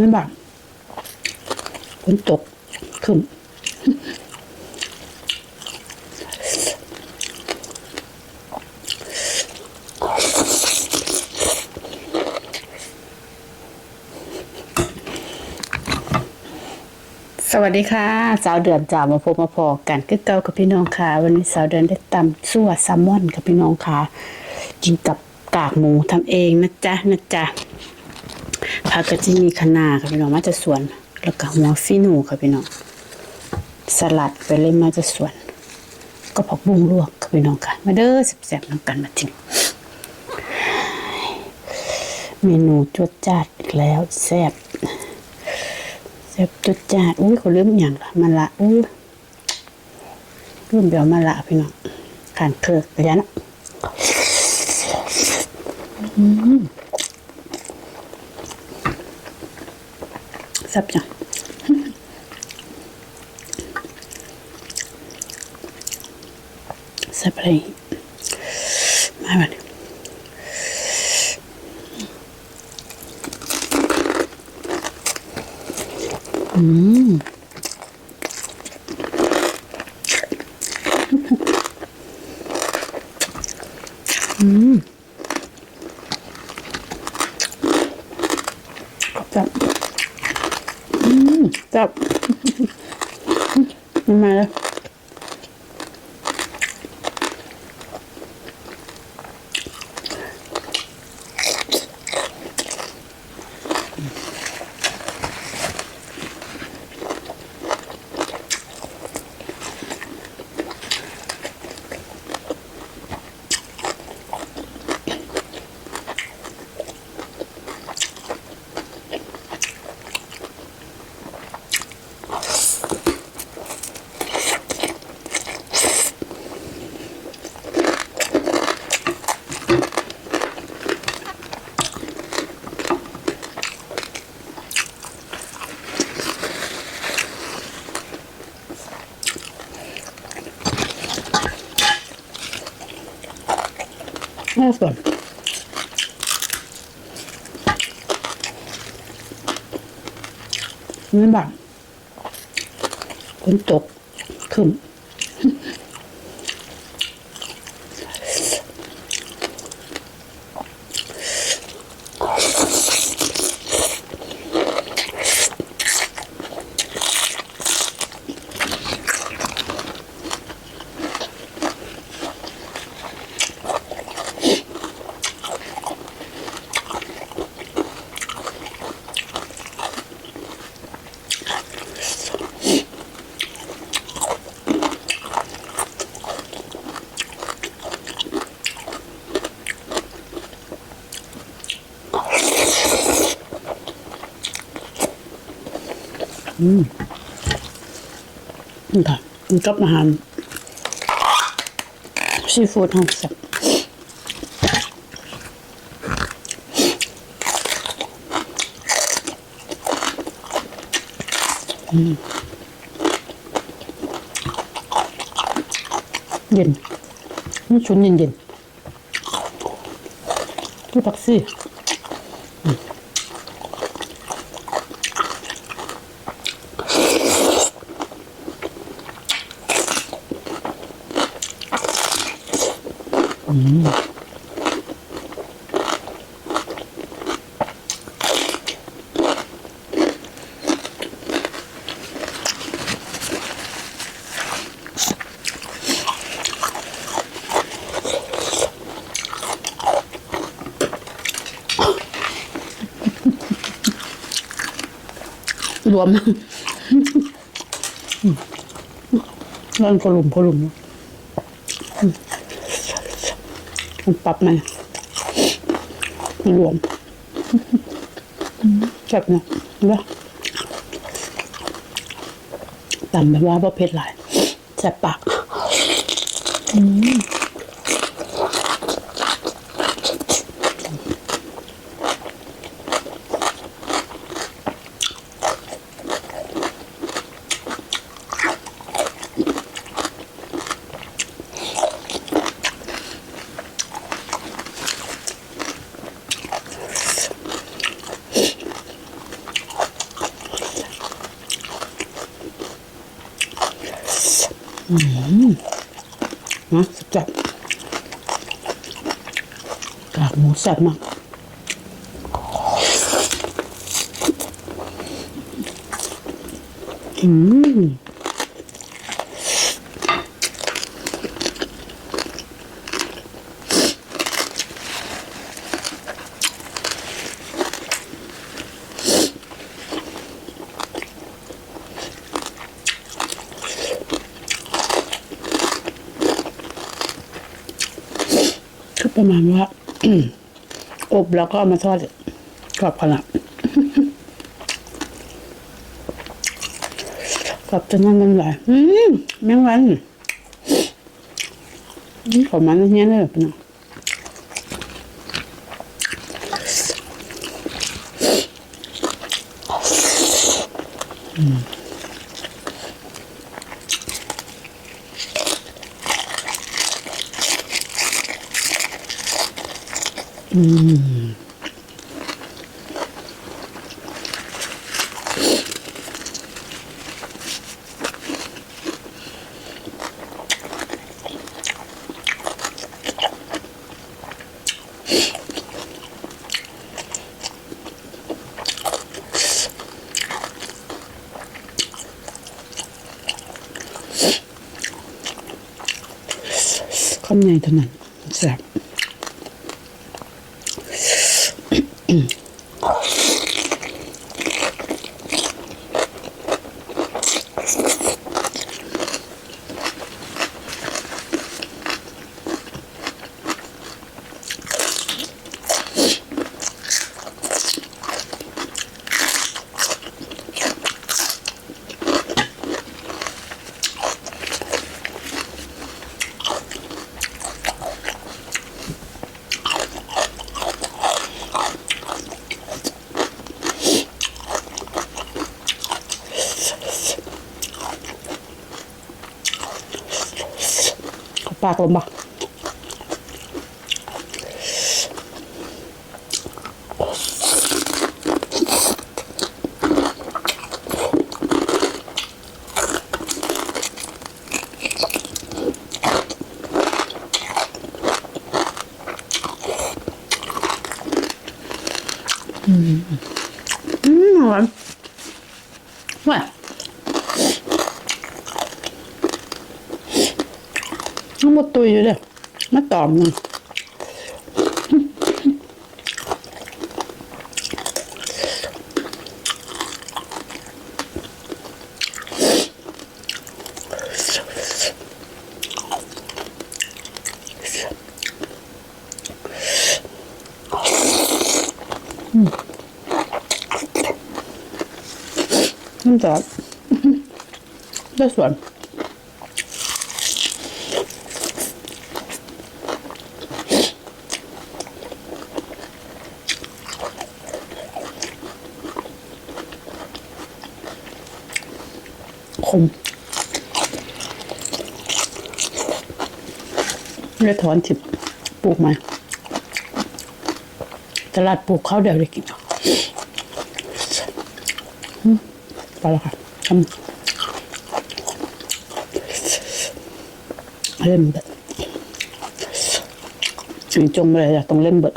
ไม่บังฝนตกขึ้นสวัสดีค่ะสาวเดือนจ่ามาพบมาพอกันคือเก่ากับพี่น้องค่ะ วันนี้สาวเดือนได้ตำซั่วแซลมอนกับพี่น้องค่ะกินกับกากหมูทำเองนะจ๊ะนะจ๊ะ ผักก็จะมีคะน้าค่ะพี่น้องมาจากสวน แล้วก็หัวฟีนูค่ะพี่น้องสลัดไปเลยมาจากสวน ก็ผักบุ้งลวกค่ะพี่น้องค่ะ มาเด้อแซ่บๆน้ำกันมาทิ้งเมนูจวดจาดอีกแล้วแซ่บแซ่บจุดจาดอุ้ยเขาเริ่มอย่างละมาละอุ้ยเริ่มเดี๋ยวมาละพี่น้องขานเคิร์กรียนะอืมแซ่บจังแซ่บอะไรอีกมาแบบนี้แซ่บอื จับ มาแล้ว น่าสนนี่บังฝ นี่ค่ะกินกับอาหารซีฟู้ดห้องสับเย็นนี่ชุนเย็นเย็นที่ผักซี่ รวมร้อนพอลุมพอลุมมันปรับไหมรวมจับเนี่ยเนาะต่ำแบบว่าประเภทหลายแสบปาก นะจับกากหมูแซ่บมากอืม ประมาณว่าอบแล้วก็มาทอดกรอบขนาดกรอบจนนั่งน้ำลยอืมแมงวันอืมขอมันเนี้ยเลยพี่น้อ งคำใหญ่เท่านั้นแซ่บเข้าปากลง หมดตุยอยู่เลยมาตอมหนึ่งน้ำตาลได้ส่วน คมเลือถอนถิบปลูกมา ตลาดปลูกเขาวเดี๋ยวได้กินไปแล้วค่ะทำเล่นเบิดถึงจงไปเลยอะต้องเล่นเบิด